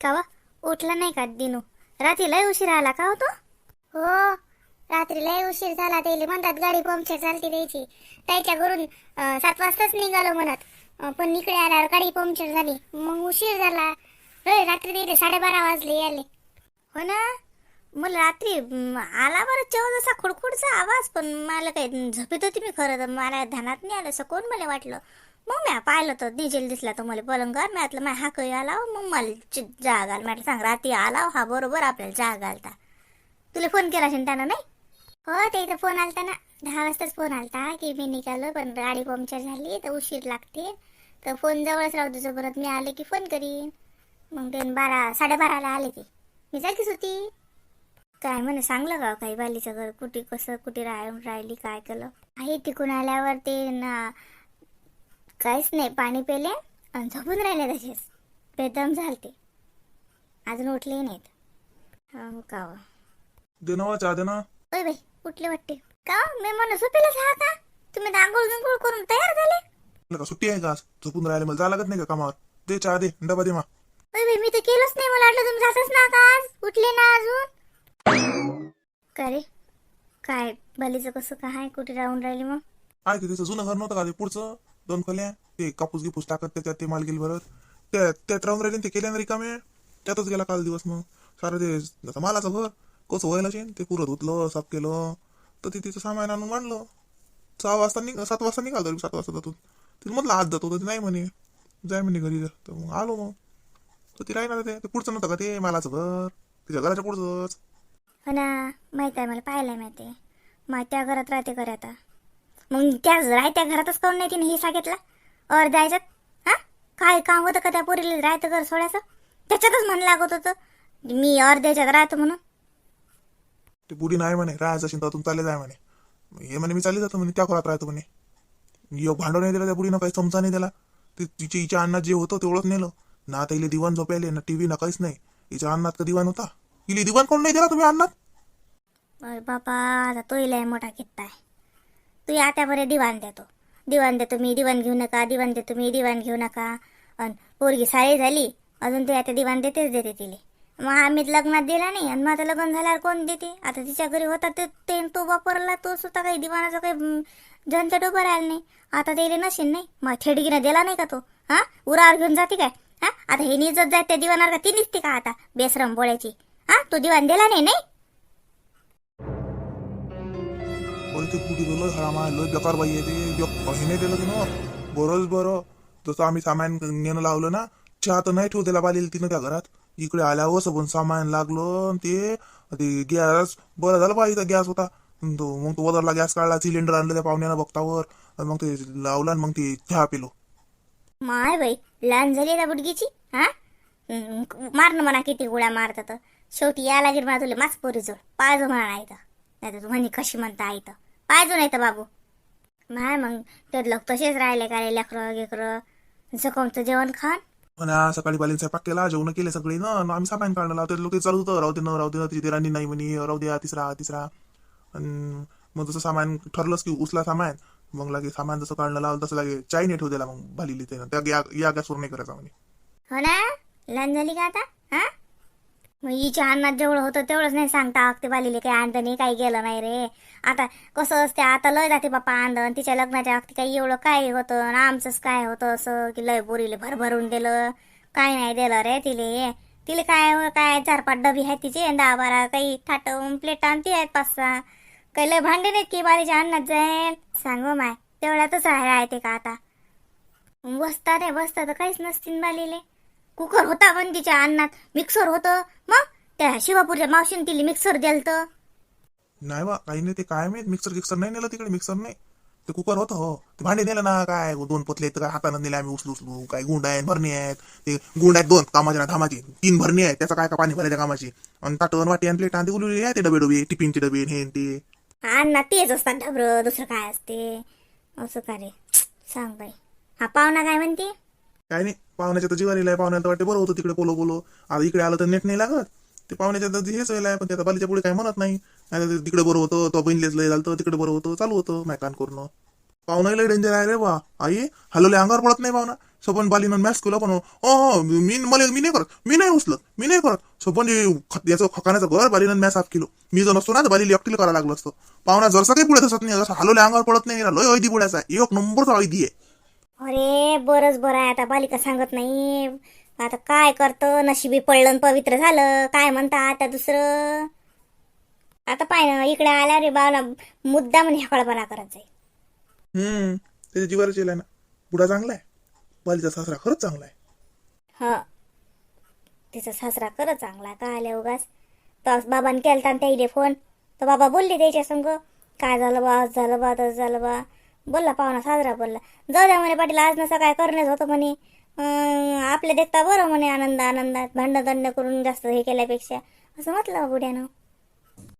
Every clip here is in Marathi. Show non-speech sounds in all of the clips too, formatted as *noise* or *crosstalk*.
का वा उठला नाही का दिनू? रात्री लय उशीर आला का हो होतो हो रात्री लय उशीर झाला त्याला म्हणतात गाडी पंक्चर चालते द्यायची त्याच्या घरून सात वाजताच निघालो म्हणत. पण इकडे आल्यावर गाडी पंक्चर झाली. मग उशीर झाला. होय रात्री दिले साडेबारा वाजले याले हो ना? मला रात्री आला बरं चव जसा खुडखुडचा आवाज पण मला काही झोपेत होती मी खरं तर. मला ध्यानात नाही आलं असं. कोण मला वाटलं? मग म्या पाहिलं तर डिजेल दिसला तर मला पलंगावर म्यातलं आतलं माझ्या हाकही आला हो. मग मला चि- जाग आला. म्हटलं सांग रात्री आला हो. हा. बरोबर आपल्याला जाग आलता. तुला फोन केला असेल त्यानं नाही? हो ते इथं फोन आलता ना. दहा वाजताच फोन आलता. की मी निघालो पण गाडी पंक्चर झाली तर उशीर लागते. तर फोन जवळच राहू तुझं परत मी आले की फोन करीन. मग ते बारा साडेबाराला आले ते. मी जागीच होती. काय म्हणे सांगलं का हो काही बालीचं घर? कुठे कसं कुठे राह राहिली काय केलं? आहे तिकून आल्यावर ते ना काहीच नाही पाणी पेले आणि झोपून राहिले तसेच. बेदम झालते. अजून उठले नाहीत. हो का हो. चहा ओय बाई उठले वाटते. का मी म्हणून झोपेलाच हा का तुम्ही दांगोळ गिंगोळ करून तयार झाले. का सुट्टी आहे का? आज? झोपून राहिले मला जायला लागत नाही का कामावर? दे चहा दे डबा दे मा. ओय बाई मी तर केलंच नाही. मला वाटलं तुम्ही जातच ना का आज. उठले ना अजून. का रे? काय बालीचं कसं काय कुठे राहून राहिली मग? आहे की त्याचं जुनं घर नव्हतं का ते पुढचं? दोन खोल्या ते कापूस गिपूस टाकत त्याच्यात ते माल गेली भरत. त्या त्यात राहून राहिले ते केल्या ना रिकामे. त्यातच गेला काल दिवस मग. सारं ते मालाचं घर कसं व्हायला शेन ते पुरं धुतलं साफ केलं. तर ते तिचं सामान आणून मांडलं. सहा वाजता निघ सात वाजता निघाल तरी सात वाजता जातो तिला म्हटलं आज जातो. तर नाही म्हणे. जाय म्हणे घरी तर मग आलो मग. तर ती राहिणार ते पुढचं नव्हतं का ते? मालाचं घर तिच्या घराच्या पुढचंच. हो ना. माहीत आहे मला पाहिलंय माहिती आहे. मग त्या घरात राहते कर आता. मग त्या राहत्या घरातच काऊन नाही तिने हिस्सा घेतला और द्यायच्यात हा? काय काम होतं का त्या पोरीला राहतं घर सोडायचं? त्याच्यातच म्हण लागत होतं. मी और द्यायच्यात राहतो म्हणून. ते बुडी नाही म्हणे राहायचं तुम्ही चालले जाय म्हणे. हे म्हणे मी चालले जातो म्हणे त्या खोरात राहतो म्हणे. योग भांडव नाही दिला त्या बुडीनं काही चमचा नाही दिला. ते तिच्या हिच्या अन्नात जे होतं तेवढंच नेलं. ना आता इले दिवाण झोपायले ना टीव्ही ना काहीच नाही. हिच्या अन्नात का दिवाण होता? इले दिवाण कोण नाही दिला तुम्ही अन्नात? बापा आता तो लय मोठा किट्टा आहे. तू आता बरे दिवाण देतो. दिवाण देतो मी दिवाण घेऊ नका दिवाण देतो मी दिवाण घेऊ नका. अन पोरगी साळी झाली अजून ते आता दिवाण देतेच देते तिले. मग आम्ही लग्नात दिला नाही आणि मग आता लग्न झाल्यावर कोण देते? आता तिच्या घरी होता ते ते तो वापरला तो सुद्धा काही दिवाणाचा काही झंझट उभं राहिला नाही. आता ते नसेल नाही मग थेडगीनं दिला नाही का तो? हा? उरावर घेऊन जाते काय? हा? आता हे निजत जाते त्या दिवाणार का ती निघते का आता? बेसरम बोळ्याची. हा? तो दिवाण दिला नाही नाही? ते कुठे गेलो हरामा लय बेकार बाई येते ते. दिलं तिनं. बरंच बरं. जसं आम्ही सामान नेणं लावलं ना चहा तर नाही ठेवू त्याला तिनं त्या घरात. इकडे आल्यावर सबून सामान लागलो ते ते गॅस बरं झालं पाहिजे गॅस होता. तो मग तो वदरला गॅस काढला सिलेंडर आणलं त्या पाहुण्यानं बघतावर. मग ते लावला आणि मग ते चहा पिलो. माय बाई लहान झाली ना बुडगीची हा? मारणं म्हणा किती गोळ्या मारतात. शेवटी या लागेल म्हणा तुला माच पोरी जोड म्हणा नाही तर नाही तर तू म्हणे कशी म्हणता आई तर पायजो नाही तर बाबू. माय मग ते लोक तसेच राहिले का रे लेकरं गेकरं? जखमचं जेवण खान आणि आज सकाळी बालीन स्वयंपाक केला जेवण केले सगळे. ना आणि आम्ही सामान काढलं लावते. लोक चालू होतं राहू दे न राहू दे न तिची राणी नाही म्हणे राहू द्या तिसरा तिसरा. आणि मग जसं सामान ठरलंच की उचला सामान मग लागे सामान जसं काढणं लावलं तसं लागे चाई नाही ठेवू दिला मग त्यानं. त्या गॅ- या गॅसवर नाही करायचा म्हणे. हो ना? लहान झाली का आता? हा? हिच्या अन्नात जेवढं होतं तेवढंच नाही सांगता ते काही आणतं नाही काही गेलं नाही रे. आता कसं असते आता लय जाते बापा आंदण तिच्या लग्नाच्या अगदी काही एवढं काय होतं आणि आमचंच काय होतं असं की लय बोरीले भरभरून दिलं. काय नाही दिलं रे तिले. तिले काय काय चार पाच डबी आहेत तिचे दहा बारा काही थाट प्लेट आणते आहेत पाच सहा. काही लय भांडे नाहीत की बारीच्या अन्नात जाईल सांगू माय तेवढ्यातच आहे राहते का आता? बसता रे बसता तर काहीच नसतील बालीले. कुकर होता पण तिच्या अन्नात मिक्सर होतं. मग त्या शिवापूरच्या मावशीने तिला मिक्सर दिलतं. नाही बा काही नाही ते काय माहीत? मिक्सर गिक्सर नाही नेलं तिकडे मिक्सर नाही. ते कुकर होतं हो. ते भांडे नेलं ना काय दोन पोतले तर काय हातानं नेले आम्ही उचलू उचलू. काय गुंड आहेत भरणी आहेत. ते गुंड आहेत दोन कामाचे ना धामाची. तीन भरणी आहेत त्याचं काय का पाणी भरायच्या कामाची? आणि ताटण वाटी आणि प्लेट आणि उलुली आहे ते डबे डबे टिफिनचे डबे हे आणि ते. अन्नात तेच असतात ढबरं दुसरं काय असते? असं का रे? सांग बाई. हा पाहुणा काय म्हणते? काय नाही पाहुण्याच्या तर जीवारीला आहे पाहुण्याला वाटते बरं होतं तिकडे बोलो बोलो. आता इकडे आलं तर नेट नाही लागत. ते पाहुण्याच्या तर हेच वेळ आहे पण त्याचा बालीच्या पुढे काय म्हणत नाही. नाही तर तिकडे बरं होतं तो बहिणीच लय झालं तिकडे बरं होतं चालू होतं मॅकान करणं पाहुणा लय डेंजर आहे रे बा. आई हलवले अंगावर पडत नाही पाहुणा. सोपन बालीनं मॅच केला पण हो मी मला मी नाही करत. मी नाही उचलत मी नाही करत. सोपन याचं खकाण्याचं घर बालीनं मॅच साफ किलो. मी जर नसतो ना तर बालीला एकटील करायला लागलो असतो. पाहुणा जसं काही पुढे दिसत नाही जसं हलवल्या अंगावर पडत नाही लय ऐदी पुढ्याचा एक नंबरचा ऐदी आहे. अरे बरंच बरं आहे. आता बालिका सांगत नाही. आता काय करतं? नशिबी पडलं पवित्र झालं. काय म्हणता आता दुसरं? आता पाय ना इकडे आल्या रे बाला मुद्दा म्हणजे हकळपणा करत जाईल. हम्म त्याच्या जीवाला केलाय ना. बुडा चांगला आहे. बालीचा सासरा खरंच चांगला आहे. ह. तिचा सासरा खरं चांगला का आल्या उगाच? तर बाबाने केलता त्याईले फोन. तर बाबा बोलले त्याच्या संग. काय झालं बा? आज झालं बा? तसं झालं बा? बोलला पाहुणा साजरा बोलला. जाऊ द्या म्हणे पाटील आज नसं काय करणंच होतं म्हणे. आपले देखता बरं म्हणे आनंद आनंदात भांडण दंड करून जास्त हे केल्यापेक्षा. असं म्हटलं बुड्यानं.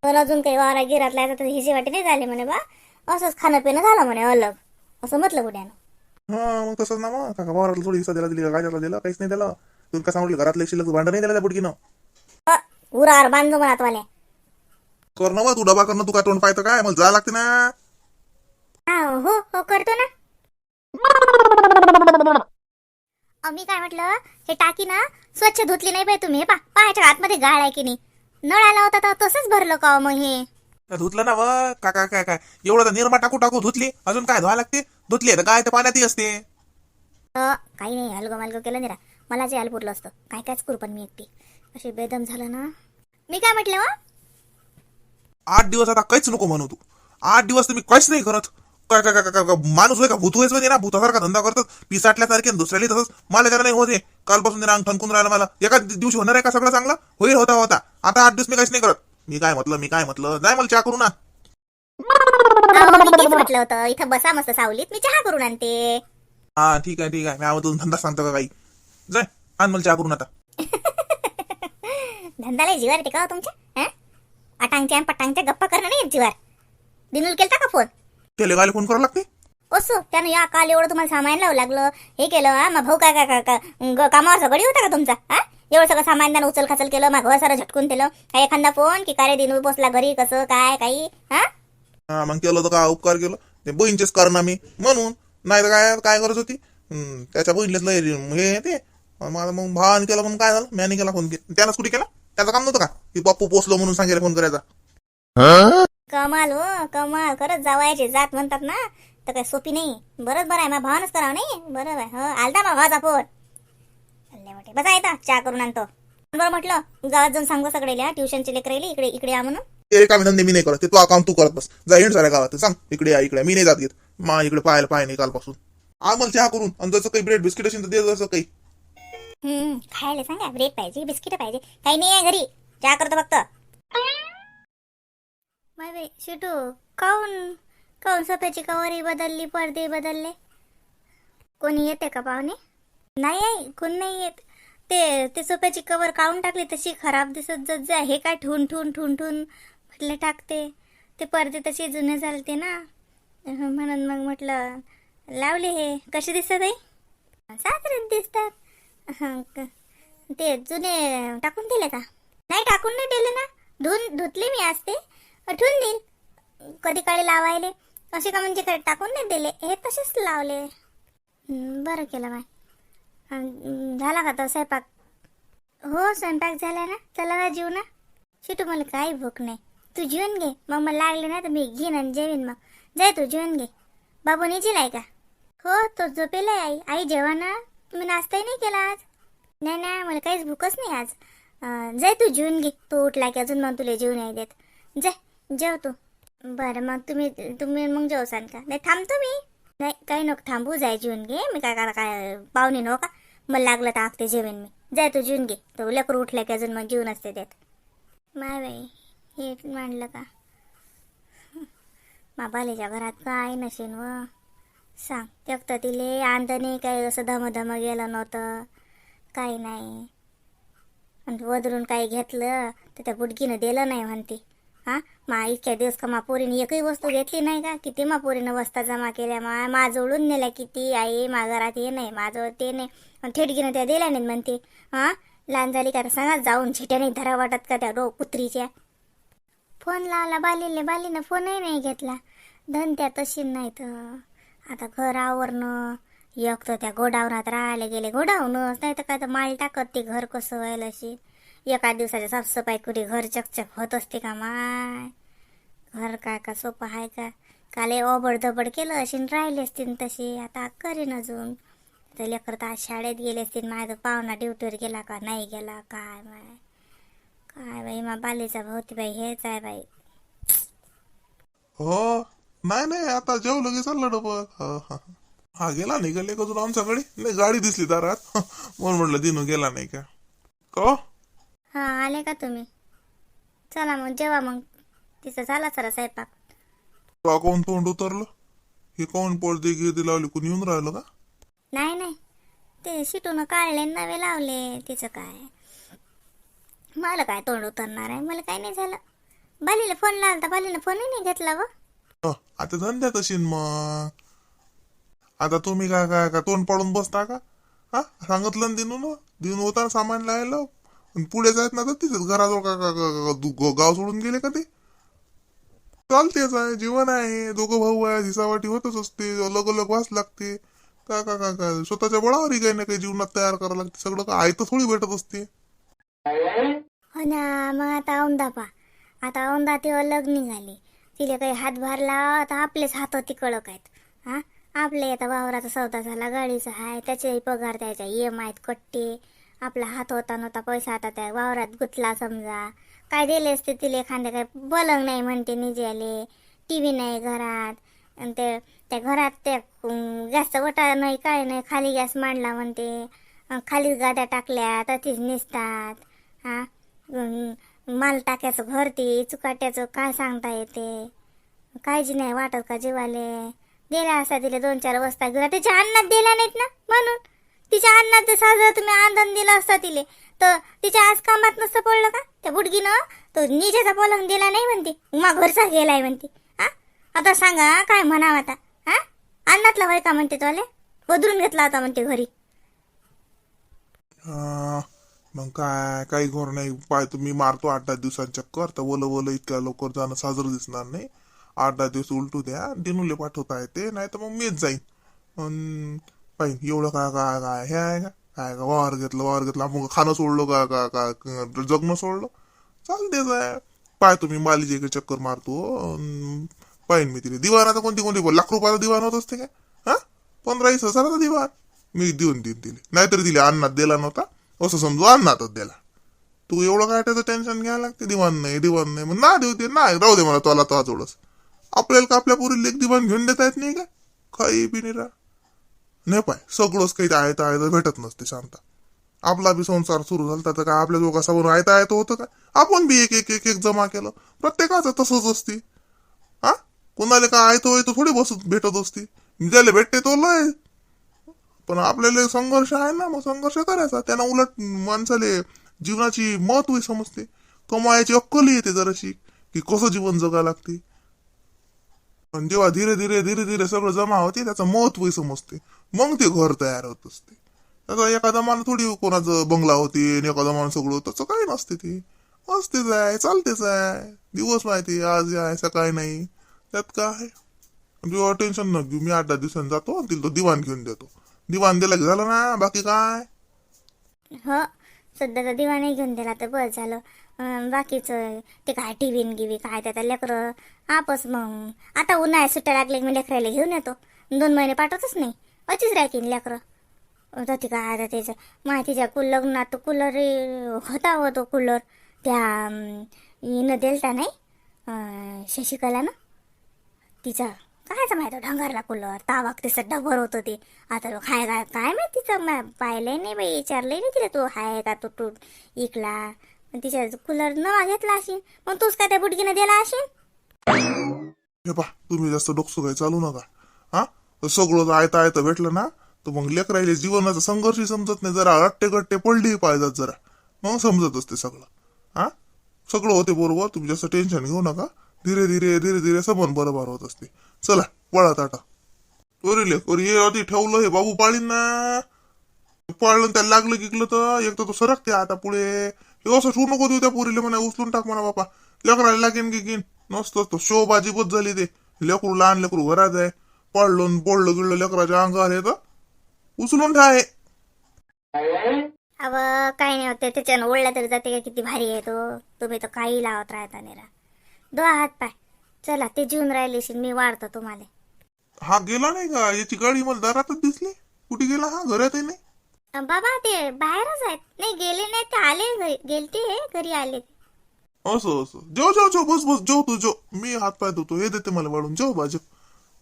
पण अजून काही वारा गिरातला तर हिची वाटी नाही झाली म्हणे बा. असंच खाणं पिणं झालं म्हणे अलग. असं म्हटलं बुड्यानं. हा मग तसंच ना मग. काका वावराला थोडी हिस्सा दिला दिली का गाजाला दिला काहीच नाही दिला. तुला कसं म्हटलं घरातलं शिल्लक भांडण नाही दिला त्या बुडकीनं? अ, उरावर बांधतो म्हणत वाल्या कर ना बा, तू डबा करणं तू काय तोंड पाहतं काय? मला जा लागते ना. हा हो हो करतो ना. मी काय म्हटलं हे टाकी ना स्वच्छ धुतली नाही पाहिजे तुम्ही. हे पा पाहायच्या आतमध्ये गाळ आहे की नाही. नळ आला होता तर तसंच भरलं का हो मग हे? धुतलं ना व. काय काय काय काय? एवढं तर निरमा टाकू टाकू धुतली. अजून काय धुवा लागते? धुतली तर काय तर पाण्यातही असते. अ, काही नाही हलगो मालगो केलं नाही रा मला जे पुरलं असतं काय कायच करू पण मी एकटी. अशी बेदम झालं ना. मी काय म्हटलं हो आठ दिवस आता काहीच नको म्हणू तू. आठ दिवस तर मी काहीच नाही करत. माणूस होय का? भूत होयच म्हणजे ना? भूतासारखा धंदा करतात पिसाटल्यासारखे दुसऱ्याला तसंच. मला त्याला नाही होते कालपासून अंग ठणकून राहिलं मला. एका दिवशी होणार आहे का सगळं चांगलं? होईल होता होता. आता आठ दिवस मी काहीच नाही करत. मी काय म्हटलं मी काय म्हटलं? नाही मला चहा करू ना. म्हटलं होतं इथं बसा मस्त सावलीत मी चहा करून आणते. हा ठीक आहे ठीक आहे. मी आवाज धंदा सांगतो का काही जाय आण मला चहा करून आता. *laughs* धंदाला जीवार हो तुमच्या? अटांगच्या पटांगच्या गप्पा करणं नाही जीवार दिनूल केलता का फोन? त्याला गायला फोन करावं लागते? असो त्यानं या काल एवढं तुम्हाला सामान लावं लागलं. हे केलं हा मग भाऊ काय काय काय काय ग- कामावर सगळी होता का तुमचा? हा? एवढं सगळं सामान त्यानं उचल खाचल केलं मग घर सारं झटकून दिलं. काय एखादा फोन की काय रे दिनू पोचला घरी कसं काय काही? हा? हा मग केलं तर काय उपकार केलं? ते बहीणचेच कारण मी म्हणून नाही तर काय काय गरज होती? हम्म, त्याच्या बहिणीलाच लय हे ते. माझं मग भावाने केलं म्हणून काय झालं? मॅने केला. फोन त्यानंच कुठे केला? त्याचं काम नव्हतं का? की बाप्पू पोचलो म्हणून सांगायला फोन करायचा? कमाल हो कमाल. खरंच जावायचे जात म्हणतात ना. तर काय सोपी नाही. बरंच बरं आहे. मग भावानच करावं नाही? बरं आहे हो आलता मग भावाचा फोन. चालले वाटे. बसा येता चहा करून आणतो. बरं म्हटलं गावात जाऊन सांगू सगळे ट्युशनचे लेकर इकडे इकडे या म्हणून. ते मी नाही करत. ते तू काम तू करत बस. जा हिंड साऱ्या गावात. सांग. इकडे या इकडे मी नाही जात घेत. मा इकडे पाहायला पाय नाही कालपासून. आ मला चहा करून. आणि जसं काही ब्रेड बिस्किट असेल तर दे जसं काही. हम्म खायला सांगा. ब्रेड पाहिजे बिस्किट पाहिजे. काही नाही आहे घरी. चहा करतो फक्त. माय बाई शिटू काऊन काऊन सोफ्याची कवरही बदलली पडदे बदलले? कोणी येते का पाहुणे? नाही आई कोण नाही येत. ते ते सोफ्याची कवर काढून टाकली? तशी खराब दिसत जात जा. हे काय ठून ठून ठून ठून म्हटलं टाकते. ते पडदे तसे जुने झालते ना. म्हणून मग म्हटलं लावले हे. कसे दिसत आहे साजरेच दिसतात. ते जुने टाकून दिले का? नाही टाकून नाही दिले ना. धुवून धुतले मी आज ते. ठेवून देईन. कधी काळी लावायले. असे का म्हणजे टाकून नाही दिले. हे तसेच लावले. बरं केलं बाय झाला का तो स्वयंपाक? हो स्वयंपाक झाला ना. चला ना जीव ना. शिटू मला काही भूक नाही. तू जेवण घे. मग मला लागले ना तर मी घेईन आणि जेवीन मग. जाय तू जेवण घे. बाबू निजील आहे का? हो तो झोपेला आई. आई जेवा ना तुम्ही नाश्ताही नाही केला आज? नाही नाही मला काहीच भूकच नाही आज. जाय तू जेवून घे. तू उठला की अजून मग तुला जेवून नाही देत. जाय. जेव तू बरं मग तुम्ही तुम्ही मग जेवसान का नाही थांबतो मी. नाही काही नको थांबू जाय जेवून घे. मी काय करा काय पाहुणे नको का? मला लागलं तर आखते जेवेन मी. जाय तू जेवून घे. तो लेकर उठल्या की अजून मग जेवून असते देत माय बाई हे मांडलं का? *laughs* माबालेच्या घरात काय नसेन व? सांग. एक तर तिले आंधने काही असं धमधम गेलं नव्हतं. काही नाही. आणि वदरून काही घेतलं तर त्या बुडकीनं दिलं नाही म्हणते. हा? मा इतक्या दिवस का मा पोरीने एकही वस्तू घेतली नाही का? किती मा पोरीनं वस्ता जमा केल्या? मा माझोळून नेल्या किती? आई मा घरात हे नाही माझं ते नाही. थेट थेटकीनं त्या दिल्या नाही म्हणते. हा? लहान झाली का सांगा जाऊन छिट्याने धरा वाटत का त्या रो कुत्रीच्या? फोन लावला बालीले बालीनं फोनही नाही घेतला. धन त्या तशी नाही तर आता घर आवरणं एक तर त्या गोडाऊनात राहायला गेले गोडाऊनच नाही तर काय तर माळी टाकत ते घर कसं व्हायला अशी एका दिवसाच्या साफसफाई कुठे घर चकचक होत असते का माय? घर काय का सोपं आहे का? काले ओबड दबड केलं अशी राहिले असतील तशी? आता करीन अजून. तर लेकर तर आज शाळेत गेले असतील माझं पाहुणा ड्युटीवर गेला का? नाही गेला. काय माय? काय बाई मा बालीचा भोवती बाई हेच आहे बाई. हो? नाही नाही आता जेवलं लगेच चाललं डबल हा हा. गेला नाही का लेकर आमच्याकडे? नाही गाडी दिसली दारात. *laughs* म्हणून म्हटलं दिनू गेला नाही का? का हो? हा आले का तुम्ही? चला मग जेवा मग. तिचं झाला सरा स्वयंपाक. का कोण तोंड उतरलं? हे कोण पडदे गिरदी लावली कोणी येऊन राहिलं का? नाही नाही. ते शिटून काढले नवे लावले तिचं काय? मला काय तोंड उतरणार आहे? मला काय नाही झालं. बालीला फोन लावला बालीनं फोनही नाही घेतला व आता धंद्यात असेल मग. आता तुम्ही काय काय काय तोंड पाडून बसता का? हा सांगितलं ना दिनू ना दिनू होता ना सामान लायला आणि पुढे जायत ना तर तिथेच घराजवळ का का- का- का- गाव सोडून गेले का ते? चालतेच आहे जीवन आहे. दोघं भाऊ आहे दिसावाटी होतच असते. अलग अलग वास लागते. का का का काय स्वतःच्या बळावरही काही ना काही जीवनात तयार करावं लागते. सगळं काय आयतं थोडी भेटत असते. हो ना मग आता औंदा पा आता औंदा तेव्हा लग्न निघाली. तिला काही हातभार लावा तर आपलेच हात तिकडक आहेत. हा? आपले आता वावराचा सौदा झाला गाडीचा आहे त्याचे पगार द्यायचा ई एम आयत कट्टे. आपला हात होता नव्हता पैसा आता त्या वावरात गुतला समजा. काय दिले असते तिला एखाद्या काय? बलंग नाही म्हणते निजेले. टी व्ही नाही घरात. आणि ते त्या घरात ते गॅसचा वटा नाही काय नाही खाली गॅस मांडला म्हणते. खालीच गाड्या टाकल्या तथीच निसतात. हा? माल टाक्याचं घर ते चुकाट्याचं काय सांगता येते? काळजी नाही वाटत का जीवाले? दिल्या असा तिला दोन चार वाजता घेऊन तिच्या अन्नात दिल्या नाहीत ना म्हणून. तिच्या अन्नात जर तुम्ही आंदन दिला असता तिले तर तिच्या आज कामात नसतं पडलं का? त्या बुडगीनं तो निजेचा पलंग दिला नाही म्हणते मा घरचा गेलाय म्हणते. हा आता सांगा काय म्हणावं आता? हा अन्नातला वय का म्हणते तोले बदलून घेतला होता म्हणते घरी. हा, मग काय काही घोर नाही. पाय तुम्ही मारतो आठ दहा दिवसांच्या. चक्कर तर ओलं ओलं इतक्या लवकर जाणं साजरं दिसणार नाही. आठ दहा दिवस उलटू द्या. दिनुले पाठवता येते नाही तर मग मीच जाईन. पाहिजे एवढं काय काय काय हे आहे का? काय का वावर घेतलं वार घेतलं आपण खाणं सोडलं का का का जगणं सोडलं? चालतेच आहे पाय तुम्ही मालीची चक्कर मारतो हो. अन पाहिन मी तिथे दिवाण आता कोणती कोणती लाख रुपयाला दिवाण होत असते काय हा? पंधरा वीस हजाराचा दिवाण. मी देऊन देईन तिले. नाहीतरी दिले अन्नात दिला नव्हता. असं समजू अन्नातच दिला. तू एवढं काय त्याचं टेन्शन घ्यायला लागते? दिवाण नाही दिवाण नाही. मग ना देऊ ते नाही राहू दे मला तुला तो जोडस. आपल्याला का आपल्या पुरीला एक दिवाण घेऊन देता येत नाही का? काही बी नाही राहा नाही पाय सगळंच काही आहे तर आहे तर भेटत नसते शांता. आपला बी संसार सुरू झाला तर काय आपल्या दोघांसमोर आयता आयत होतं काय? आपण बी एक एक एक एक जमा केलं प्रत्येकाचं तसंच असते. हा? कोणाला काय आयतो येतो थोडी बसत भेटत असते. ज्याला भेटते तो लय. पण आपल्याला संघर्ष आहे ना मग संघर्ष करायचा. त्यांना उलट माणसाले जीवनाची महत्त्व समजते. कमायची अक्कल येते जराशी की कसं जीवन जगा लागते. पण जेव्हा धीरे धीरे धीरे धीरे सगळं जमा होते त्याचं महत्त्व समजते. मग ते घर तयार होत असते. त्याचा एखादा मान थोडी कोणाचं बंगला होते आणि एखादा मान सगळं तसं काही नसते ते. असतेच आहे चालतेच आहे. दिवस माहिती आज आहे सकाळी नाही. त्यात काय? जेव्हा टेन्शन न घेऊ मी आठ दहा दिवसांनी जातो आणि तिला तो दिवाण घेऊन देतो. दिवाण दिला की झालं ना बाकी काय? हो सध्याचा दिवा घेऊन दिला तर बस झालं. बाकीचं ते काय टी व्ही गिवी काय त्याचा लेकरं. आपस मग. आता उन्हाळ्यात सुट्ट्या लागल्या की मी लेकरायला घेऊन येतो. दोन महिने पाठवतच नाही. अचीच राहतील लेकरं. तर ते काय आता त्याचं माहितीच्या कुल लग्नात कूलर होता हो तो कूलर त्या अं, हिनं दिलता नाही? अं, शशिकलानं? तिचा कायचं माहिती ढंगारला कूलर तावाक ते सड्डा होतं ते. आता खाय काय काय माहिती तिचं पाहिलंय नाही बाई विचारलंय नाही तिला तो हाय का तो तू इकला. तिच्या कूलर न घेतला असेल मग तूच काय त्या बुटकीनं दिला असेल हे पा तुम्ही जास्त डोकसू काय चालू नका. हा? सगळं आयत आयत भेटलं ना तर मग लेकरायले जीवनाचा संघर्षही समजत नाही. जरा रट्टे गट्टे पडली पाहिजेत जरा. मग समजत असते सगळं. हा? सगळं होते बरोबर तुम्ही जास्त टेन्शन घेऊ नका. धीरे धीरे धीरे धीरे सबन बरोबर होत असते. चला पळा ताटा. पोरीले पोरी हे आधी ठेवलं हे बाबू पाळीन. ना पाळलं त्याला लागलं गिकलं तर एक तर तो सरकते आता पुढे. हे असं ठेवू नको देऊ त्या पोरीले म्हणा उचलून टाक म्हणा बापा. लेकराला लागेन गिकीन नसतं तो शोबाजी बद झाली ते. लेकरू लहान लेकरू घरात आहे. पडलो पडलं गिळलं लेकराच्या अंगावर येतं उचलून ठाय अव काही नाही होते. त्याच्यानं ओढल्या तरी जाते का? किती भारी आहे तो. तुम्ही तर काही लावत राहता निरा. दो हात पाय. चला ते जीवन राहिलेशी मी वाढतो तुम्हाला. हा गेला नाही का? याची गाडी मला दारातच दिसली. कुठे गेला? हा घरात नाही. बाबा ते बाहेरच आहेत. नाही गेले नाही ते आले घरी. गेलते घरी आले असं असं. जेव जेव जेव बस बस. जेव तू जेव. मी हात पाय धुतो. हे देते मला वाढून जेव बा जेव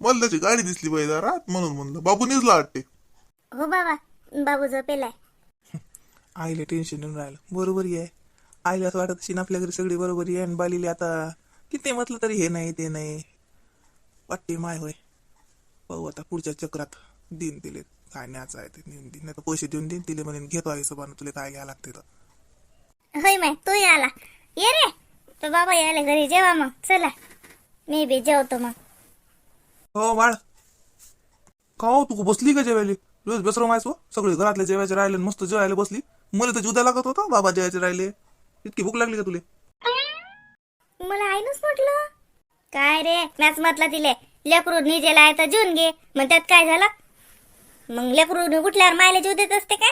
मला त्याची गाडी दिसली पाहिजे दारात म्हणून म्हणलं. बाबू निजला वाटते. हो बाबा. बाबू झोपेलाय. *laughs* आईला टेन्शन येऊन राहिलं. बरोबर आहे. आईला असं वाटत असेल आपल्या घरी सगळी बरोबर आहे. आणि बालीले आता किती म्हटलं तरी हे नाही ते नाही. वाटते माय होय. पाहू आता पुढच्या चक्रात. दिन दिले काय न्याचं आहे ते नेऊन देईन नाही तर पैसे देऊन देईन तिले म्हणेन घेतो आहे सोबत तुला काय घ्यायला लागते तर. होय माय तू आला ये रे. तर बाबा यायला घरी जेवा मग. चला. मी बी जेवतो मग. हो बाळ. का हो तू बसली का जेवायला? रोज बेसरो मायसो सगळे घरातले जेवायचे राहिले आणि मस्त जेवायला बसली. मला तर जुद्या लागत होता बाबा जेवायचे राहिले. इतकी भूक लागली का तुले? मला आईनच म्हटलं. काय रे मॅच म्हटलं तिले. लेकरू निजेला आहे तर जेवून घे. मग त्यात काय झालं? मग लेकरू उठल्यावर मायला जीव देत असते काय?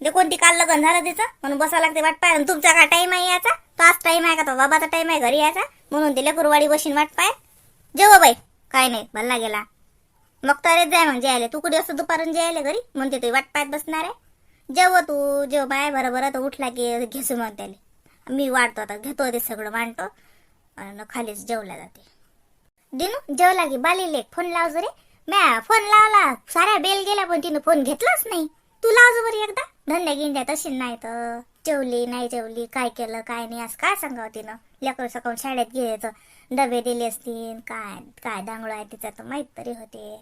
जे कोणती काल लग्न झालं तिचं? म्हणून बसावं लागते वाट पाय तुमचा काय टाइम आहे याचा? तो आज टाइम आहे का तो? बाबाचा टाइम आहे घरी यायचा? म्हणून ते लेकरवाडी बशीन वाट पाय जेव हो बाई काय नाही भल्ला गेला. मग तर जाय मग जायला तू कुठे असतो दुपारून जेवायला घरी? म्हणते तू वाट पायत बसणार आहे. जेव हो तू जेव हो बाय बरं बरं तर उठला की घेसू मग त्याला. मी वाढतो आता घेतो ते सगळं मांडतो. आणि खालीच जेवल्या जाते. दिनू जेवला की बालीले फोन लाव जरे. म्या फोन लावला. साऱ्या बेल गेला पण तिनं फोन घेतलाच नाही. तू लाव जो बरं एकदा? धंद्या गिंद्या तशी नाही तर जेवली नाही जेवली काय केलं काय नाही असं काय सांगावं तिनं? लेकर सकाळून शाळेत घ्यायचं डबे दिले असतील काय काय दांगळ आहे तिचा तर माहीत तरी होते.